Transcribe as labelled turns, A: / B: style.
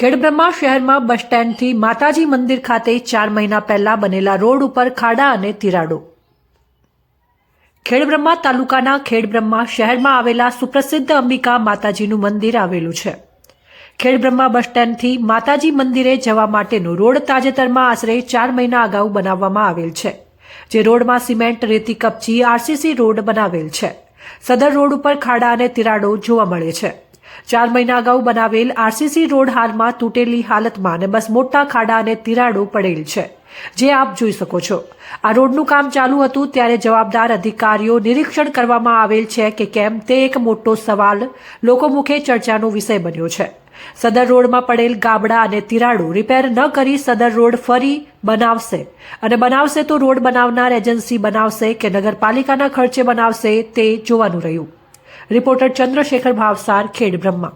A: ખેડબ્રહ્મા શહેરમાં બસ સ્ટેન્ડથી માતાજી મંદિર ખાતે ચાર મહિના પહેલા બનેલા રોડ ઉપર ખાડા અને તિરાડો. ખેડબ્રહ્મા તાલુકાના ખેડબ્રહ્મા શહેરમાં આવેલા સુપ્રસિદ્ધ અંબિકા માતાજીનું મંદિર આવેલું છે. ખેડબ્રહ્મા બસ સ્ટેન્ડથી માતાજી મંદિરે જવા માટેનો રોડ તાજેતરમાં આશરે ચાર મહિના અગાઉ બનાવવામાં આવેલ છે, જે રોડમાં સિમેન્ટ, રેતી કપચી, આરસીસી રોડ બનાવેલ છે. સદર રોડ ઉપર ખાડા અને તિરાડો જોવા મળે છે. ચાર મહિના અગાઉ બનાવેલ આરસીસી રોડ હાલમાં તૂટેલી હાલતમાં અને બસ મોટા ખાડા અને તિરાડો પડેલ છે. જે આપ જોઈ શકો છો. આ રોડનું કામ ચાલુ હતું ત્યારે જવાબદાર અધિકારીઓ નિરીક્ષણ કરવામાં આવેલ છે કે કેમ તે એક મોટો સવાલ લોકો મુખે ચર્ચાનો વિષય બન્યો છે. સદર રોડમાં પડેલ ગાબડા અને તિરાડો રિપેર ન કરી સદર રોડ ફરી બનાવશે. અને બનાવશે તો રોડ બનાવનાર એજન્સી બનાવશે કે નગરપાલિકાના ખર્ચે બનાવશે તે જોવાનું રહ્યું. રિપોર્ટર ચંદ્રશેખર ભાવસાર ખેડ બ્રહ્મા.